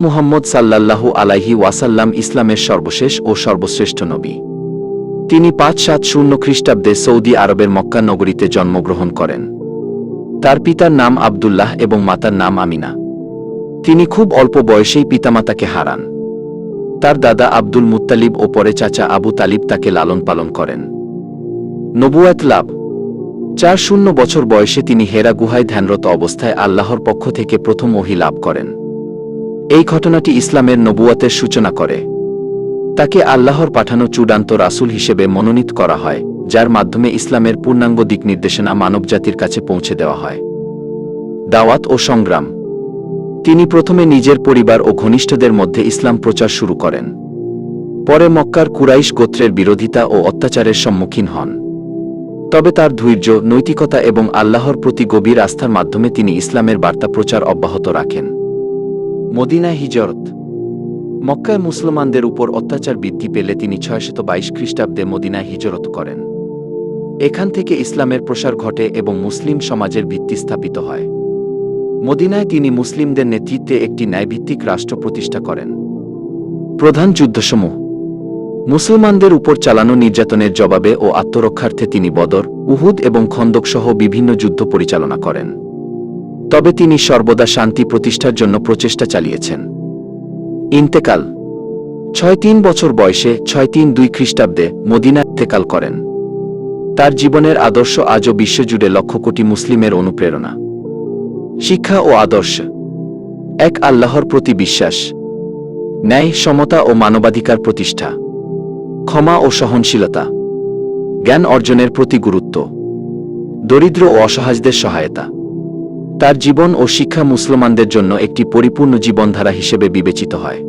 মুহাম্মদ সাল্লাল্লাহু আলাইহি ওয়াসাল্লাম ইসলামের সর্বশেষ ও সর্বশ্রেষ্ঠ নবী। তিনি পাঁচ সাত শূন্য খ্রিস্টাব্দে সৌদি আরবের মক্কা নগরীতে জন্মগ্রহণ করেন। তার পিতার নাম আবদুল্লাহ এবং মাতার নাম আমিনা। তিনি খুব অল্প বয়সেই পিতামাতাকে হারান। তার দাদা আব্দুল মুত্তালিব ও পরে চাচা আবু তালিব তাকে লালন পালন করেন। নবুয়াত লাভ। চার শূন্য বছর বয়সে তিনি হেরা গুহায় ধ্যানরত অবস্থায় আল্লাহর পক্ষ থেকে প্রথম ওহি লাভ করেন। এই ঘটনাটি ইসলামের নবুয়াতের সূচনা করে। তাকে আল্লাহর পাঠানো চূড়ান্ত রাসূল হিসেবে মনোনীত করা হয়, যার মাধ্যমে ইসলামের পূর্ণাঙ্গ দিক নির্দেশনা মানবজাতির কাছে পৌঁছে দেওয়া হয়। দাওয়াত ও সংগ্রাম। তিনি প্রথমে নিজের পরিবার ও ঘনিষ্ঠদের মধ্যে ইসলাম প্রচার শুরু করেন। পরে মক্কার কুরাইশ গোত্রের বিরোধিতা ও অত্যাচারের সম্মুখীন হন। তবে তার ধৈর্য, নৈতিকতা এবং আল্লাহর প্রতি গভীর আস্থার মাধ্যমে তিনি ইসলামের বার্তা প্রচার অব্যাহত রাখেন। মদিনায় হিজরত। মক্কায় মুসলমানদের উপর অত্যাচার বৃদ্ধি পেলে তিনি ছয়শত বাইশ খ্রিস্টাব্দে মদিনায় হিজরত করেন। এখান থেকে ইসলামের প্রসার ঘটে এবং মুসলিম সমাজের ভিত্তি স্থাপিত হয়। মদিনায় তিনি মুসলিমদের নেতৃত্বে একটি ন্যায়ভিত্তিক রাষ্ট্র প্রতিষ্ঠা করেন। প্রধান যুদ্ধসমূহ। মুসলমানদের উপর চালানো নির্যাতনের জবাবে ও আত্মরক্ষার্থে তিনি বদর, উহুদ এবং খন্দক সহ বিভিন্ন যুদ্ধ পরিচালনা করেন। তবে তিনি সর্বদা শান্তি প্রতিষ্ঠার জন্য প্রচেষ্টা চালিয়েছেন। ইন্তেকাল। ছয় তিন বছর বয়সে ছয় তিন দুই খ্রিস্টাব্দে মদিনা ইন্তেকাল করেন। তার জীবনের আদর্শ আজও বিশ্বজুড়ে লক্ষ কোটি মুসলিমের অনুপ্রেরণা। শিক্ষা ও আদর্শ। এক আল্লাহর প্রতি বিশ্বাস। ন্যায়, সমতা ও মানবাধিকার প্রতিষ্ঠা। ক্ষমা ও সহনশীলতা। জ্ঞান অর্জনের প্রতি গুরুত্ব। দরিদ্র ও অসহায়দের সহায়তা। তার জীবন ও শিক্ষা মুসলমানদের জন্য একটি পরিপূর্ণ জীবনধারা হিসেবে বিবেচিত হয়।